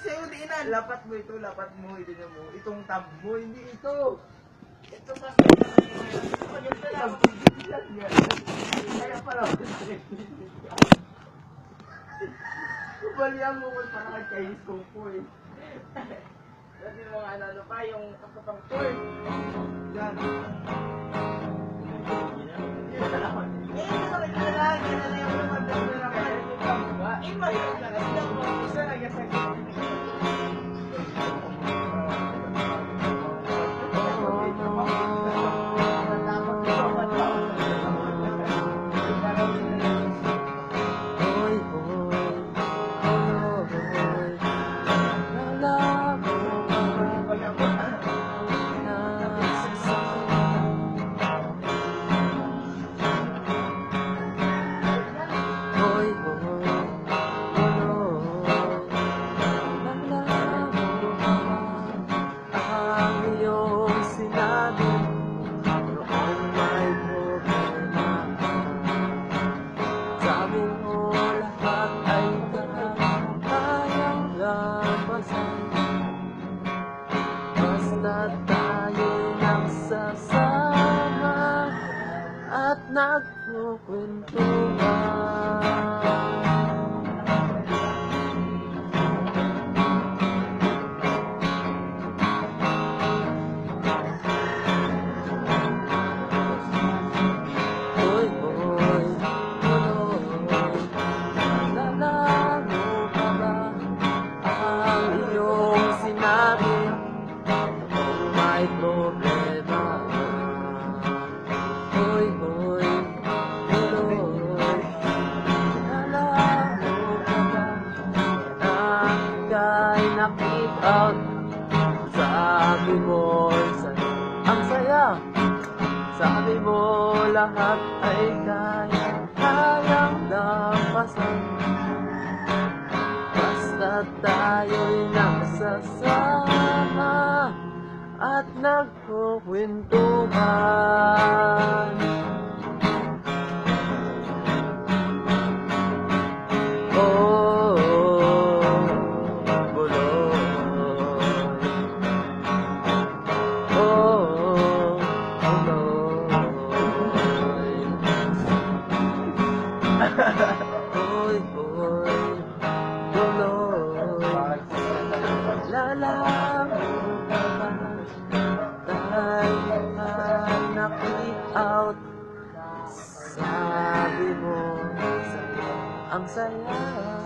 sa'yo, di na. Lapat mo ito, lapat mo, hindi na mo. Itong tab mo, hindi ito. Ito mas Maganda lang. Kaya pala. Balihan mo ko para kay Chinese Kung Fu eh. Kasi mga ano, ano pa, yung toy. Yan. Yan Eh, masakit na lang. Hindi ako isa na tayo nagsasama At nagkukwentuhan nakita Sabi mo ang saya sabi mo lahat ay kaya, kayang lampasan Basta tayo'y nagsasama At nagkukwentuhan ka ba Tayo ka nakik-out Sabi mo ang saya